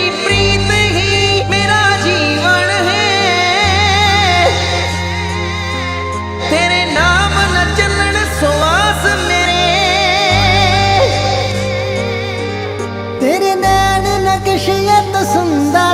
ਤੇਰੀ ਪ੍ਰੀਤ ਹੀ ਮੇਰਾ ਜੀਵਨ ਹੈ। ਤੇਰੇ ਨਾਮ ਨਾ ਚੱਲਣ ਸਵਾਸ ਮੇਰੇ। ਤੇਰੇ ਨੈਣ ਨਕਸ਼ੀਅਤ ਸੁੰਦਰ